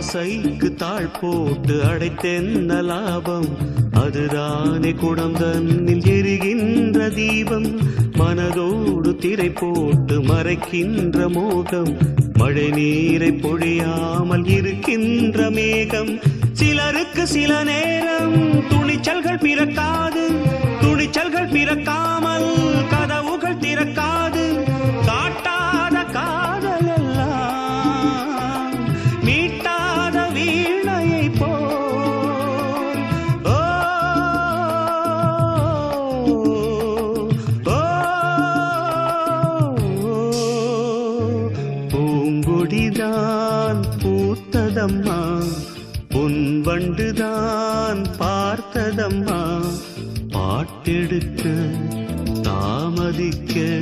ஆசைக்கு தாழ் போட்டு அடைத்தென்ன லாபம்? அதுதானே குடம் தன்னில் எரிகின்ற தீபம். மனதோடு திரை போட்டு மறைக்கின்ற மோகம். மழை நீரை பொழியாமல் இருக்கின்ற மேகம். சிலருக்கு சில நேரம் துணிச்சல்கள் பிறக்காது. துணிச்சல்கள் பிறக்காமல் பூங்கொடிதான் பூத்ததம்மா. உன் வண்டுதான் பார்த்ததம்மா. பாட்டெடுக்க தாமதிக்க